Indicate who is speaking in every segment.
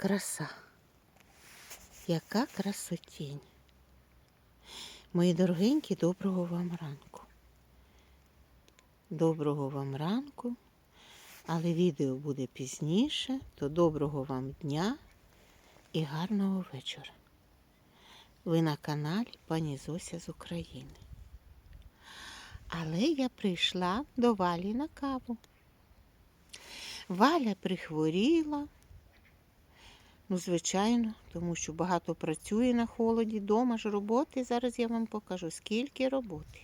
Speaker 1: Краса. Яка красотінь. Мої дорогенькі, доброго вам ранку. Доброго вам ранку. Але відео буде пізніше, то доброго вам дня і гарного вечора. Ви на каналі пані Зося з України. Але я прийшла до Валі на каву. Валя прихворіла. Ну, звичайно, тому що багато працює на холоді, дома ж роботи. Зараз я вам покажу, скільки роботи.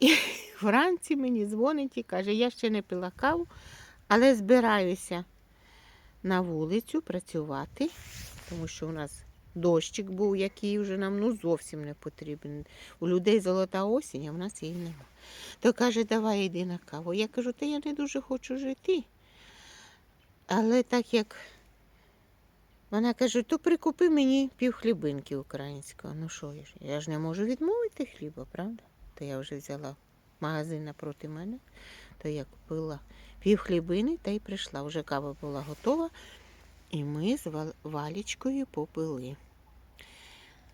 Speaker 1: І вранці мені дзвонить і каже, я ще не пила каву, але збираюся на вулицю працювати, тому що у нас дощик був, який вже нам ну, зовсім не потрібен. У людей золота осінь, а в нас її нема. То каже, давай йди на каву. Я кажу, та я не дуже хочу жити. Але так як вона каже, то прикупи мені пів хлібинки українського. Ну що ж, я ж не можу відмовити хліба, правда? То я вже взяла магазин напроти мене, то я купила пів хлібини та й прийшла. Вже кава була готова, і ми з валічкою попили.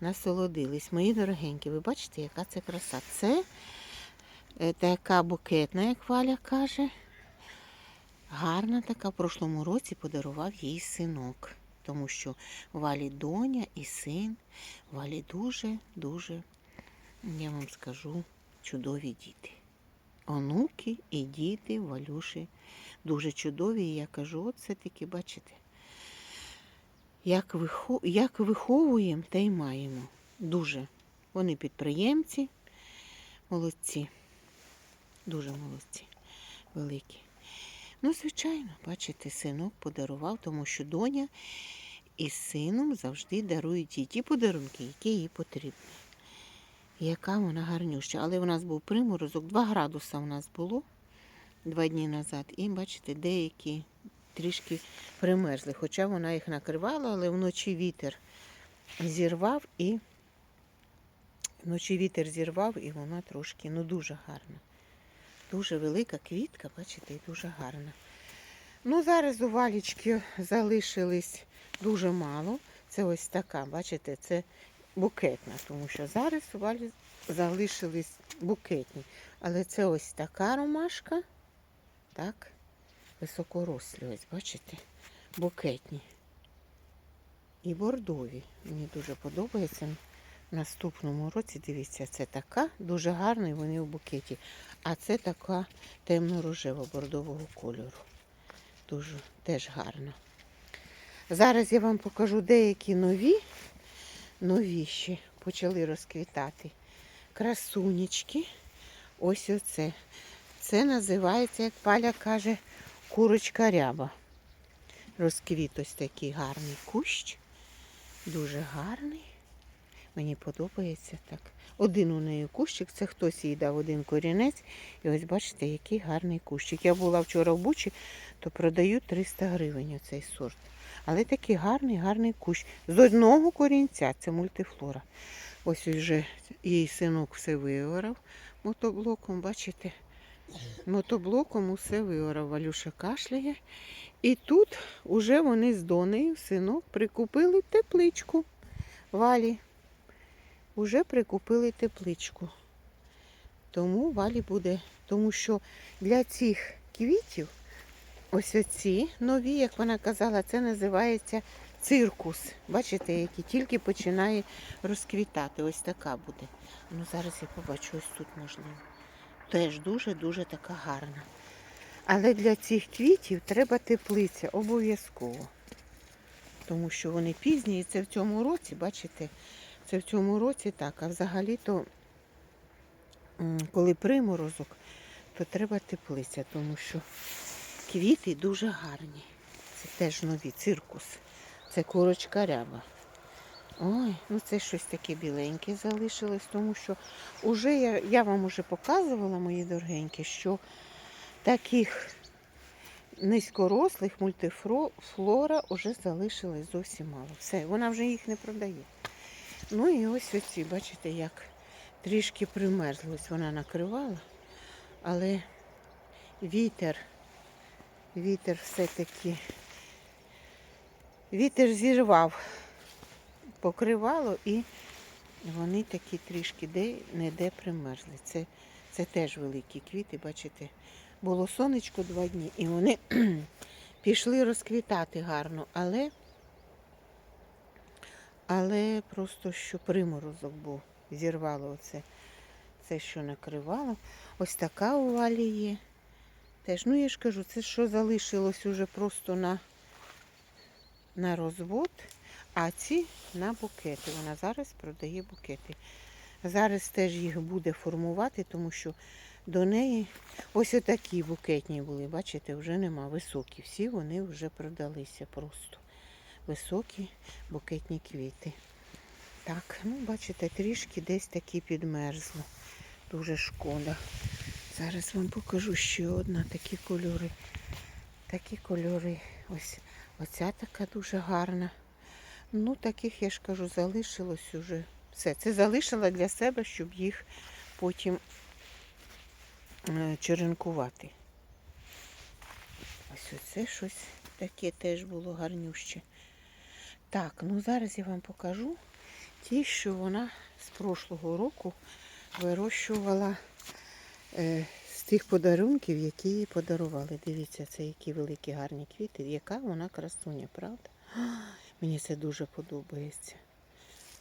Speaker 1: Насолодились. Мої дорогенькі, ви бачите, яка це краса. Це е, така букетна, як Валя каже. Гарна така в прошлому році подарував їй синок, тому що Валі доня і син Валі дуже-дуже, я вам скажу, чудові діти. Онуки і діти Валюші дуже чудові. І я кажу, от все таки, бачите, як, вихо... як виховуємо, те й маємо. Дуже. Вони підприємці, молодці. Дуже молодці, великі. Ну, звичайно, бачите, синок подарував, тому що доня із сином завжди дарують їй ті подарунки, які їй потрібні. Яка вона гарнюща. Але у нас був приморозок, 2 градуса у нас було два дні назад. І бачите, деякі трішки примерзли. Хоча вона їх накривала, але вночі вітер зірвав і вночі вітер зірвав, і вона трошки ну дуже гарна. Дуже велика квітка, бачите, і дуже гарна. Ну, зараз у валічки залишились дуже мало. Це ось така, бачите, це букетна, тому що зараз у валі залишились букетні. Але це ось така ромашка, так, високорослі, ось, бачите, букетні. І бордові. Мені дуже подобається. В наступному році, дивіться, це така, дуже гарна, і вони у букеті. А це така темно-рожева бордового кольору. Дуже теж гарно. Зараз я вам покажу деякі нові, новіші почали розквітати. Красунечки. Ось оце. Це називається, як Паля каже, курочка ряба. Розквіт ось такий гарний кущ. Дуже гарний. Мені подобається так. Один у неї кущик, це хтось їй дав один корінець. І ось бачите, який гарний кущик. Я була вчора в Бучі, то продаю 300 гривень цей сорт. Але такий гарний, гарний кущ. З одного корінця, це мультифлора. Ось вже її синок все виорав мотоблоком, бачите? Мотоблоком усе виорав. Валюша кашляє. І тут уже вони з Донею, синок, прикупили тепличку. Валі вже прикупили тепличку. Тому валі буде, тому що для цих квітів, ось оці нові, як вона казала, це називається циркус. Бачите, який тільки починає розквітати. Ось така буде. Ну зараз я побачу, ось тут можливо. Теж дуже-дуже така гарна. Але для цих квітів треба теплиця обов'язково. Тому що вони пізні, і це в цьому році, бачите, це в цьому році так, а взагалі-то, коли приморозок, то треба теплиця, тому що квіти дуже гарні. Це теж нові циркус. Це курочка ряба. Ой, ну це щось таке біленьке залишилось, тому що уже я, я вам уже показувала, мої дорогенькі, що таких низькорослих мультифлора вже залишилось зовсім мало. Все, вона вже їх не продає. Ну і ось оці, бачите, як трішки примерзли. Ось вона накривала, але вітер, вітер все-таки Вітер зірвав покривало і вони такі трішки де не де примерзли. Це, це теж великі квіти, бачите. Було сонечко два дні, і вони пішли розквітати гарно, але, але просто що приморозок був, зірвало оце. Це, що накривало. Ось така у валі є. Теж, ну я ж кажу, це що залишилось уже просто на, на розвод, а ці на букети. Вона зараз продає букети. Зараз теж їх буде формувати, тому що до неї ось отакі букетні були. Бачите, вже нема. Високі. Всі вони вже продалися просто. Високі букетні квіти. Так, ну бачите, трішки десь такі підмерзло. Дуже шкода. Зараз вам покажу ще одна такі кольори. Такі кольори. Ось оця така дуже гарна. Ну, таких, я ж кажу, залишилось уже. Все. Це залишила для себе, щоб їх потім е, черенкувати. Ось оце щось таке теж було гарнюще. Так, ну зараз я вам покажу ті, що вона з прошлого року вирощувала е, з тих подарунків, які їй подарували. Дивіться, це які великі гарні квіти. Яка вона красуня, правда? Мені це дуже подобається.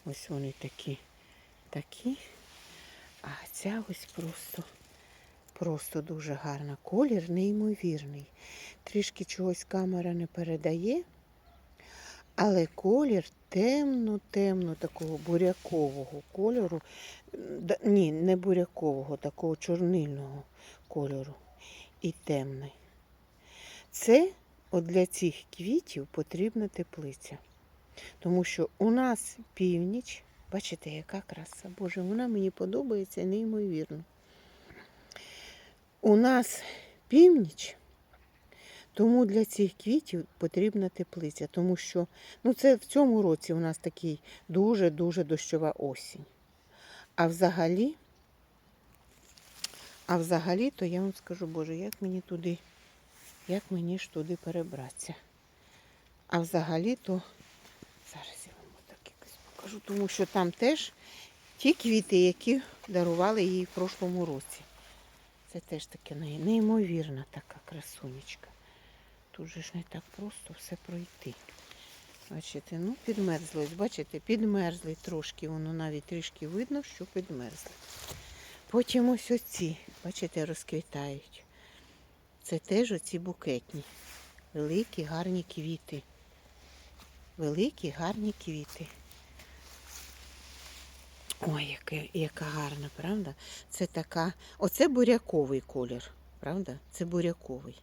Speaker 1: Ось вони такі, такі. А ця ось просто, просто дуже гарна. Колір неймовірний. Трішки чогось камера не передає. Але колір темно-темно такого бурякового кольору. Ні, не бурякового, такого чорнильного кольору. І темний. Це от для цих квітів потрібна теплиця. Тому що у нас північ, бачите, яка краса. Боже, вона мені подобається неймовірно. У нас північ. Тому для цих квітів потрібна теплиця, тому що ну це в цьому році у нас такий дуже-дуже дощова осінь. А взагалі, а взагалі, то я вам скажу, Боже, як мені туди, як мені ж туди перебратися. А взагалі, то зараз я вам отак якось покажу, тому що там теж ті квіти, які дарували їй в прошлому році. Це теж таке неймовірна така красунечка. Тут же ж не так просто все пройти. Бачите, ну підмерзли. Бачите, підмерзли трошки, воно навіть трішки видно, що підмерзли. Потім ось оці, бачите, розквітають. Це теж оці букетні. Великі гарні квіти. Великі гарні квіти. Ой, яке, яка гарна, правда? Це така. Оце буряковий колір, правда? Це буряковий.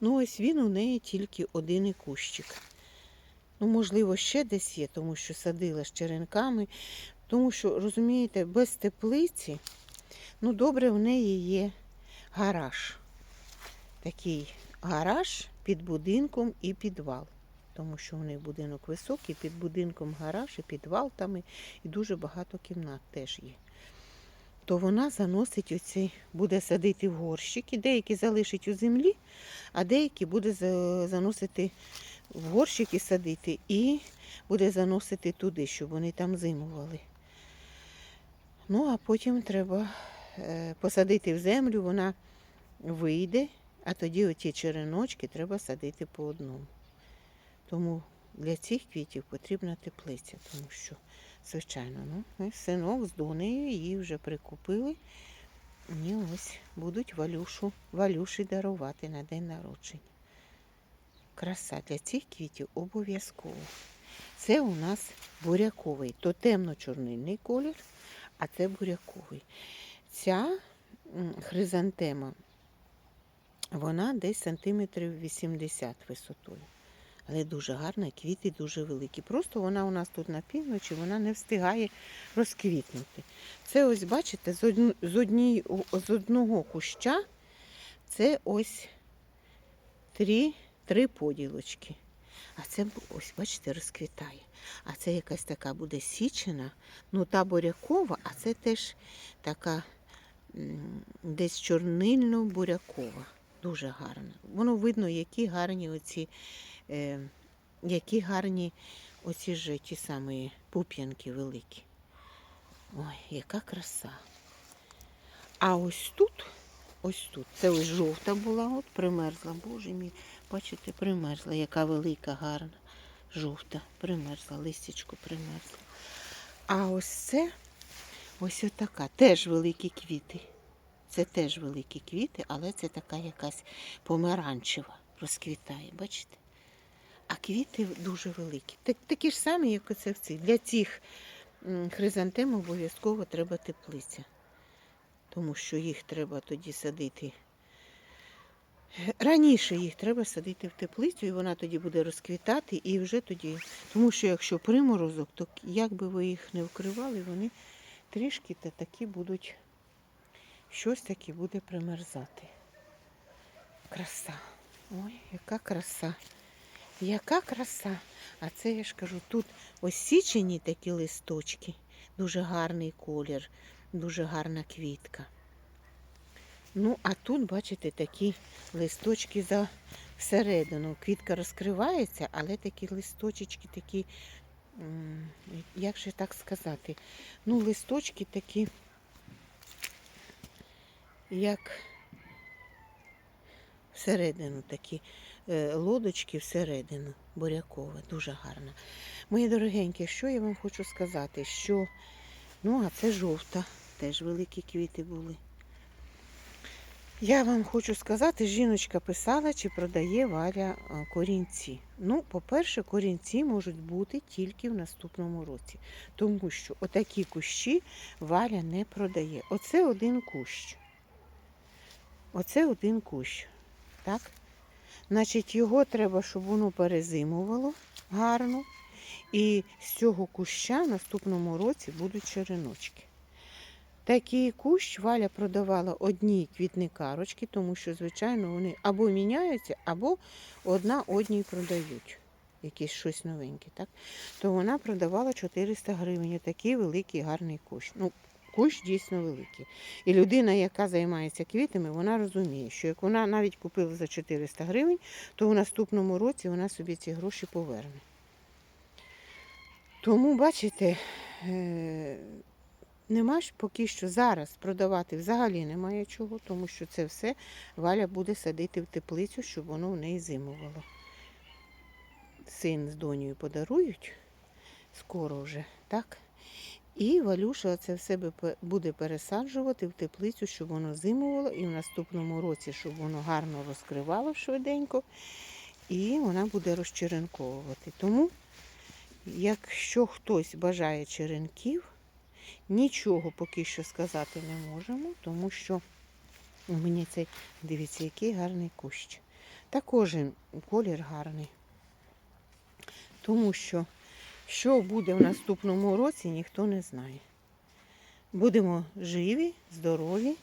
Speaker 1: Ну, ось він у неї тільки один і кущик. Ну, можливо, ще десь є, тому що садила з черенками. Тому що, розумієте, без теплиці, ну, добре, в неї є гараж. Такий гараж під будинком і підвал. Тому що у них будинок високий, під будинком гараж і підвал там і дуже багато кімнат теж є. То вона заносить оці, буде садити в горщики, деякі залишить у землі, а деякі буде заносити в горщики садити і буде заносити туди, щоб вони там зимували. Ну, а потім треба е, посадити в землю, вона вийде, а тоді оті череночки треба садити по одному. Тому для цих квітів потрібна теплиця, тому що, звичайно, ну, синок з донею її вже прикупили. І ось будуть валюшу, валюші дарувати на день народження. Краса для цих квітів обов'язково. Це у нас буряковий, то темно-чорнильний колір, а це буряковий. Ця хризантема, вона десь сантиметрів 80 висотою. Але дуже гарна, квіти дуже великі. Просто вона у нас тут на півночі, вона не встигає розквітнути. Це ось, бачите, з, одн- з, одній, з одного куща це ось три, три поділочки. А це ось, бачите, розквітає. А це якась така буде січена, ну та бурякова, а це теж така десь чорнильно-бурякова. Дуже гарна. Воно видно, які гарні оці е, які гарні оці ж ті самі пуп'янки великі. Ой, яка краса. А ось тут, ось тут, це ось жовта була, от примерзла. Боже мій, бачите, примерзла, яка велика, гарна. Жовта, примерзла, листячко примерзла. А ось це, ось отака, теж великі квіти. Це теж великі квіти, але це така якась помаранчева розквітає, бачите? А квіти дуже великі. Так, такі ж самі, як оце в цих. Для цих хризантем обов'язково треба теплиця. Тому що їх треба тоді садити. Раніше їх треба садити в теплицю, і вона тоді буде розквітати, і вже тоді. Тому що якщо приморозок, то як би ви їх не вкривали, вони трішки та такі будуть, щось таке буде примерзати. Краса. Ой, яка краса. Яка краса. А це я ж кажу, тут ось січені такі листочки, дуже гарний колір, дуже гарна квітка. Ну, а тут, бачите, такі листочки за всередину. Квітка розкривається, але такі листочечки такі, як же так сказати, ну, листочки такі, як всередину такі лодочки всередину, бурякове, дуже гарна. Мої дорогенькі, що я вам хочу сказати, що ну, а це жовта, теж великі квіти були. Я вам хочу сказати, жіночка писала, чи продає Валя а, корінці. Ну, по-перше, корінці можуть бути тільки в наступному році, тому що отакі кущі Валя не продає. Оце один кущ. Оце один кущ. Так? Значить, його треба, щоб воно перезимувало гарно. І з цього куща наступному році будуть череночки. Такий кущ Валя продавала одній квітникарочки, тому що, звичайно, вони або міняються, або одна одній продають. Якесь щось новеньке, так? То вона продавала 400 гривень. Такий великий гарний кущ. Ну, кущ дійсно великий. І людина, яка займається квітами, вона розуміє, що як вона навіть купила за 400 гривень, то в наступному році вона собі ці гроші поверне. Тому, бачите, е, нема ж поки що зараз продавати взагалі немає чого, тому що це все Валя буде садити в теплицю, щоб воно в неї зимувало. Син з донею подарують скоро вже, так? І Валюша це все буде пересаджувати в теплицю, щоб воно зимувало, і в наступному році, щоб воно гарно розкривало швиденько, і вона буде розчеренковувати. Тому, якщо хтось бажає черенків, нічого поки що сказати не можемо, тому що у мені цей, дивіться, який гарний кущ. Та кожен колір гарний. Тому що що буде в наступному році, ніхто не знає. Будемо живі, здорові.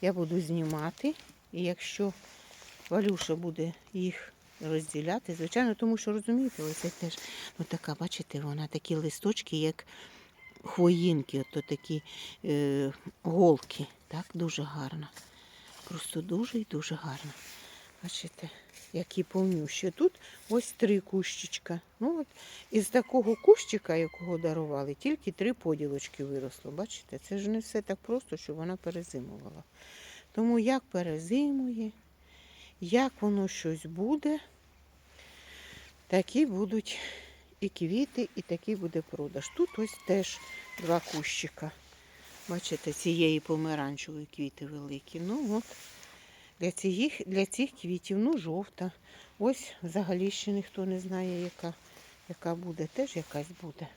Speaker 1: Я буду знімати. І якщо Валюша буде їх розділяти, звичайно, тому що розумієте, ось це теж ну така, бачите, вона такі листочки, як хвоїнки, ото такі е, голки. Так, дуже гарно. Просто дуже і дуже гарно. Бачите, які повнющі. Тут ось три кущичка. Ну, от, із такого кущика, якого дарували, тільки три поділочки виросло. Бачите, це ж не все так просто, що вона перезимувала. Тому як перезимує, як воно щось буде, такі будуть і квіти, і такий буде продаж. Тут ось теж два кущика. Бачите, цієї помаранчевої квіти великі. Ну от для цих, для цих квітів, ну, жовта. Ось взагалі ще ніхто не знає, яка, яка буде, теж якась буде.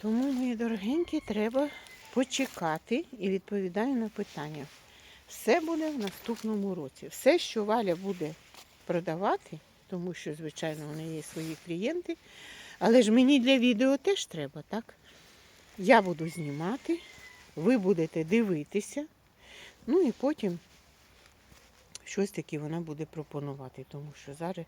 Speaker 1: Тому, мої дорогенькі, треба почекати і відповідаю на питання. Все буде в наступному році. Все, що Валя буде продавати, тому що, звичайно, у неї є свої клієнти, але ж мені для відео теж треба, так? Я буду знімати, ви будете дивитися. Ну і потім щось таке вона буде пропонувати, тому що зараз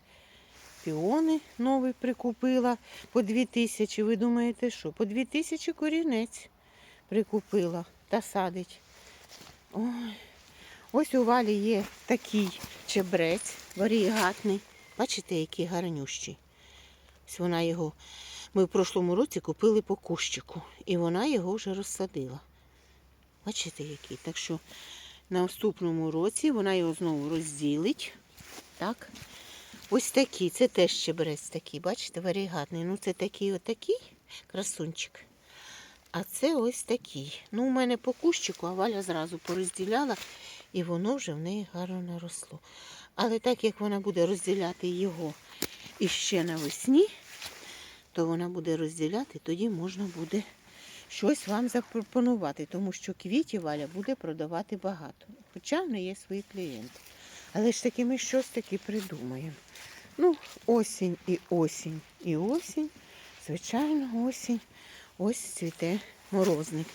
Speaker 1: піони нові прикупила по 2 тисячі. Ви думаєте, що? По 2 тисячі корінець прикупила та садить. Ой. Ось у валі є такий чебрець варігатний. Бачите, який гарнющий. Ось вона його. Ми в прошлому році купили по кущику, і вона його вже розсадила. Бачите, який? Так що на наступному році вона його знову розділить. Так. Ось такий, це теж щебрець такий, бачите, варігатний. Ну, це такий отакий красунчик. А це ось такий. Ну, у мене по кущику, а Валя зразу порозділяла, і воно вже в неї гарно наросло. Але так як вона буде розділяти його іще навесні, то вона буде розділяти, тоді можна буде щось вам запропонувати, тому що квітів Валя буде продавати багато. Хоча в неї є свої клієнти. Але ж таки ми щось таки придумаємо. Ну, осінь і осінь і осінь. Звичайно, осінь. Ось цвіте морозник.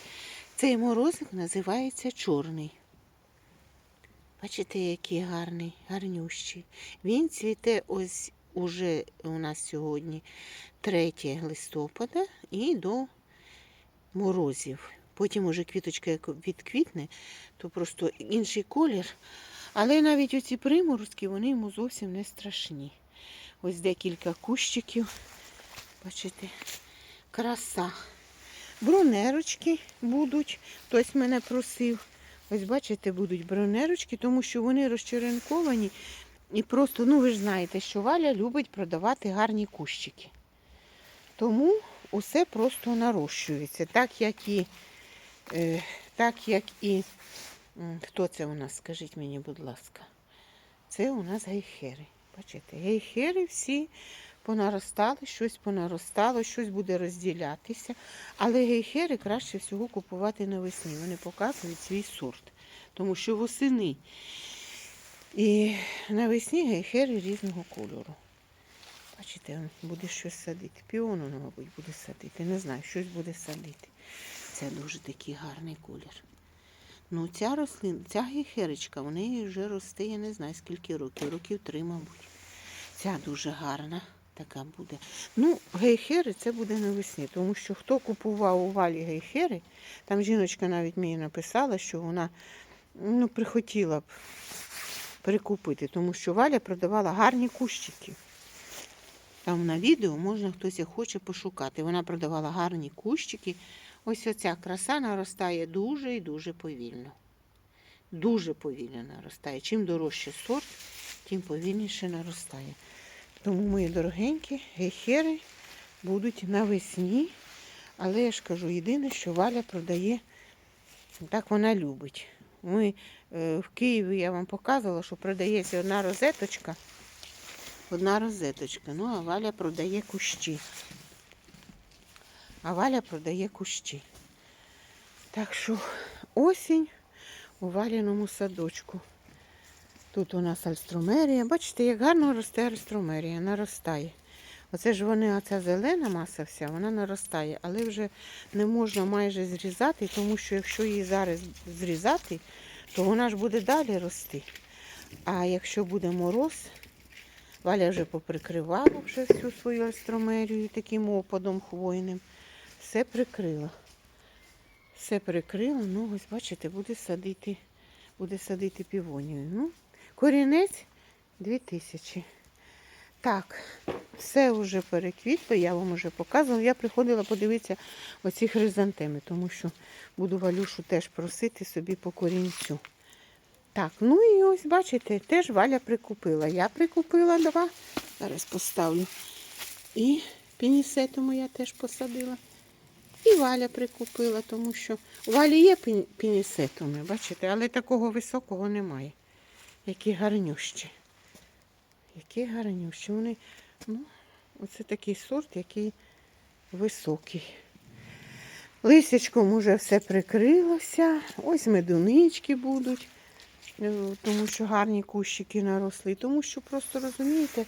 Speaker 1: Цей морозник називається чорний. Бачите, який гарний, гарнющий. Він цвіте ось уже у нас сьогодні 3 листопада і до морозів. Потім уже квіточка як відквітне, то просто інший колір. Але навіть оці приморозки, вони йому зовсім не страшні. Ось декілька кущиків. Бачите, краса. Бронерочки будуть. Хтось мене просив. Ось бачите, будуть бронерочки, тому що вони розчеренковані. І просто, ну ви ж знаєте, що Валя любить продавати гарні кущики. Тому усе просто нарощується. Так як і, е, так як і хто це у нас, скажіть мені, будь ласка. Це у нас гейхери. Бачите, гейхери всі понаростали, щось понаростало, щось буде розділятися. Але гейхери краще всього купувати навесні. Вони показують свій сорт. Тому що восени і навесні гейхери різного кольору. Бачите, буде щось садити. Піону, ну, мабуть, буде садити. Не знаю, щось буде садити. Це дуже такий гарний колір. Ну, ця рослина, ця гейхерочка, в неї вже росте, я не знаю скільки років, років три, мабуть. Ця дуже гарна така буде. Ну, гейхери це буде навесні, тому що хто купував у валі гейхери, там жіночка навіть мені написала, що вона ну, прихотіла б прикупити, тому що Валя продавала гарні кущики. Там на відео можна хтось хоче пошукати. Вона продавала гарні кущики. Ось оця краса наростає дуже і дуже повільно. Дуже повільно наростає. Чим дорожче сорт, тим повільніше наростає. Тому, мої дорогенькі, гейхери будуть навесні. Але я ж кажу, єдине, що Валя продає, так вона любить. Ми е, в Києві я вам показувала, що продається одна розеточка. Одна розеточка. Ну, а Валя продає кущі. А Валя продає кущі. Так що осінь у валяному садочку. Тут у нас альструмерія. Бачите, як гарно росте альструмерія, наростає. Оце ж вони, оця зелена маса вся, вона наростає, але вже не можна майже зрізати, тому що якщо її зараз зрізати, то вона ж буде далі рости. А якщо буде мороз, Валя вже поприкривала вже всю свою астромерію таким опадом хвойним. Все прикрила. Все прикрила, ну ось бачите, буде садити, буде садити півонію. Ну, корінець 2000. Так, все вже переквітло, я вам вже показувала. Я приходила подивитися оці хризантеми, тому що буду Валюшу теж просити собі по корінцю. Так, ну і ось, бачите, теж Валя прикупила. Я прикупила два. Зараз поставлю. І пінісетому я теж посадила. І Валя прикупила, тому що у Валі є пін- пінісетуми, бачите, але такого високого немає. Які гарнющі. Які гарнющі. Вони, ну, оце такий сорт, який високий. Лисячком уже все прикрилося. Ось медунички будуть, тому що гарні кущики наросли. Тому що просто розумієте,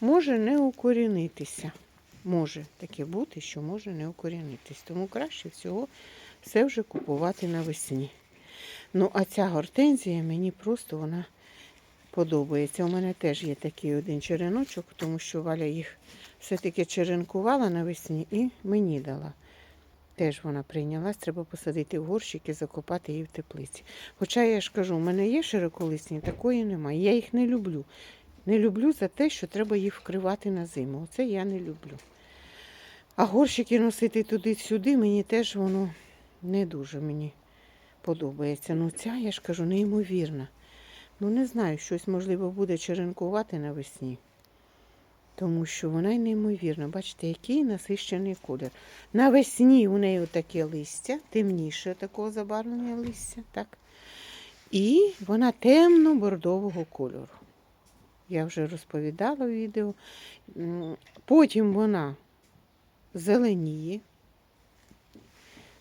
Speaker 1: може не укорінитися. Може таке бути, що може не укорінитись. Тому краще всього все вже купувати навесні. Ну, а ця гортензія мені просто вона подобається. У мене теж є такий один череночок, тому що Валя їх все-таки черенкувала навесні і мені дала. Теж вона прийнялась, треба посадити в горщик і закопати її в теплиці. Хоча я ж кажу, у мене є широколисні, такої немає. Я їх не люблю. Не люблю за те, що треба їх вкривати на зиму. Оце я не люблю. А горщики носити туди-сюди, мені теж воно не дуже мені подобається. Ну, ця, я ж кажу, неймовірна. Ну, не знаю, щось можливо буде черенкувати навесні. Тому що вона й неймовірна. Бачите, який насищений колір. Навесні у неї таке листя, темніше такого забарвлення листя. так? І вона темно-бордового кольору. Я вже розповідала в відео. Потім вона зеленіє.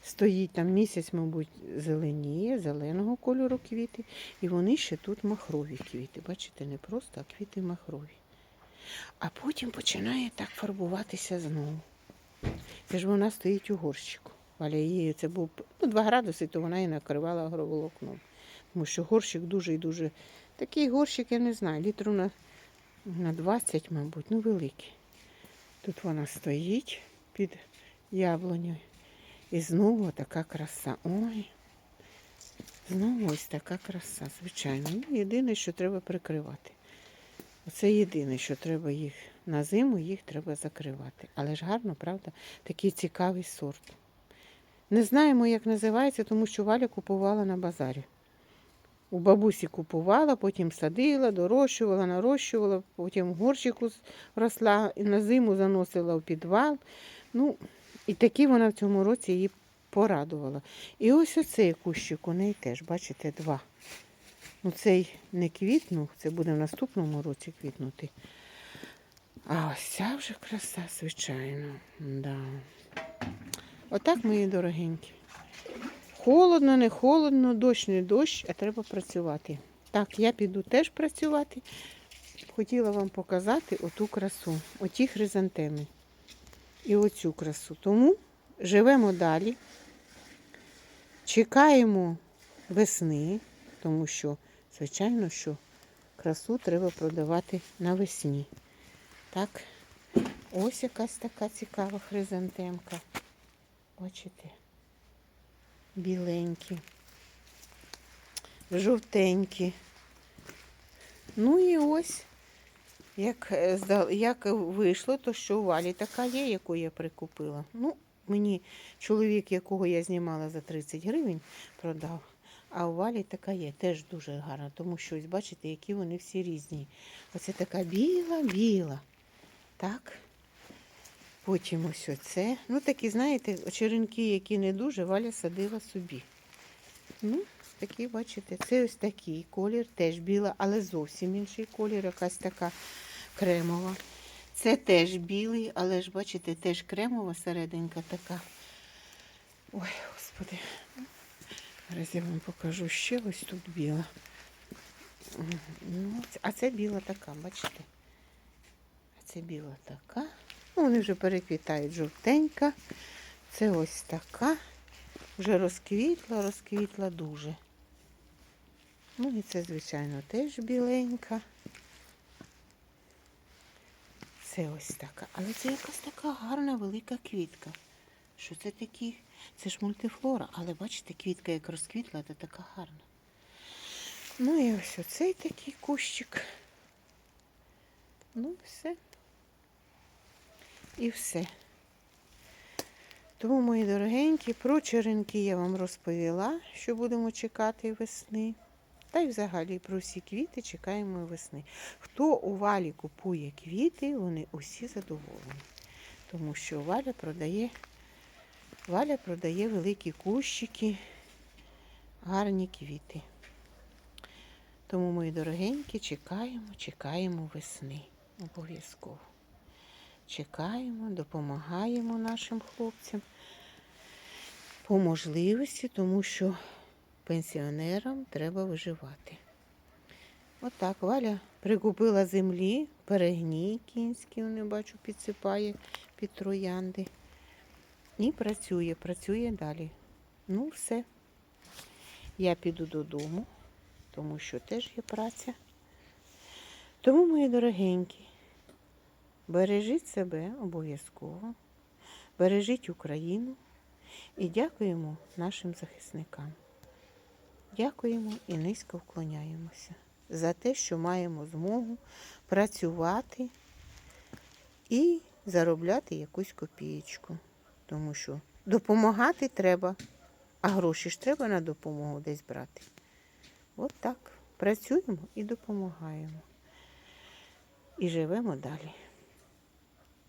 Speaker 1: Стоїть там місяць, мабуть, зеленіє, зеленого кольору квіти. І вони ще тут махрові квіти. Бачите, не просто, а квіти махрові. А потім починає так фарбуватися знову. Це ж вона стоїть у горщику. Валя її це був ну, 2 градуси, то вона і накривала агроволокном. Тому що горщик дуже і дуже. Такий горщик, я не знаю, літру на, на 20, мабуть, ну великий. Тут вона стоїть під яблунею. І знову така краса. Ой. Знову ось така краса, звичайно. Ну, єдине, що треба прикривати. Оце єдине, що треба їх на зиму, їх треба закривати. Але ж гарно, правда? Такий цікавий сорт. Не знаємо, як називається, тому що Валя купувала на базарі. У бабусі купувала, потім садила, дорощувала, нарощувала, потім в горщику росла і на зиму заносила в підвал. Ну, і таки вона в цьому році її порадувала. І ось оцей кущик у неї теж, бачите, два. Ну, цей не квітнув, це буде в наступному році квітнути. А ось ця вже краса, звичайно. Да. Отак, мої дорогенькі. Холодно, не холодно, дощ, не дощ, а треба працювати. Так, я піду теж працювати. Хотіла вам показати оту красу, оті хризантеми і оцю красу. Тому живемо далі, чекаємо весни, тому що, звичайно, що красу треба продавати навесні. Так, ось якась така цікава хризантемка. Бачите? Біленькі, жовтенькі. Ну і ось, як, е, як вийшло, то що у Валі така є, яку я прикупила. Ну, мені чоловік, якого я знімала за 30 гривень, продав. А у Валі така є, теж дуже гарна, тому що ось бачите, які вони всі різні. Оце така біла-біла. Так. Потім ось оце. Ну, такі, знаєте, черенки, які не дуже, Валя садила собі. Ну, такі, бачите, це ось такий колір, теж біла, але зовсім інший колір, якась така кремова. Це теж білий, але ж, бачите, теж кремова серединка така. Ой, господи. Зараз я вам покажу ще ось тут біла. Ну, а це біла така, бачите? А це біла така. Ну, вони вже переквітають жовтенька. Це ось така. Вже розквітла, розквітла дуже. Ну і це, звичайно, теж біленька. Це ось така. Але це якась така гарна велика квітка. Що це такі? Це ж мультифлора, але бачите, квітка як розквітла, то така гарна. Ну і ось оцей такий кущик. Ну, все. І все. Тому, мої дорогенькі, про черенки я вам розповіла, що будемо чекати весни. Та й взагалі про всі квіти чекаємо весни. Хто у валі купує квіти, вони усі задоволені. Тому що Валя продає, Валя продає великі кущики, гарні квіти. Тому, мої дорогенькі, чекаємо, чекаємо весни. Обов'язково. Чекаємо, допомагаємо нашим хлопцям по можливості, тому що пенсіонерам треба виживати. Отак Валя прикупила землі, перегній кінський, не бачу, підсипає під троянди. І працює, працює далі. Ну, все. Я піду додому, тому що теж є праця. Тому, мої дорогенькі, бережіть себе обов'язково, бережіть Україну і дякуємо нашим захисникам. Дякуємо і низько вклоняємося. за те, що маємо змогу працювати і заробляти якусь копієчку. Тому що допомагати треба, а гроші ж треба на допомогу десь брати. От так. Працюємо і допомагаємо. І живемо далі.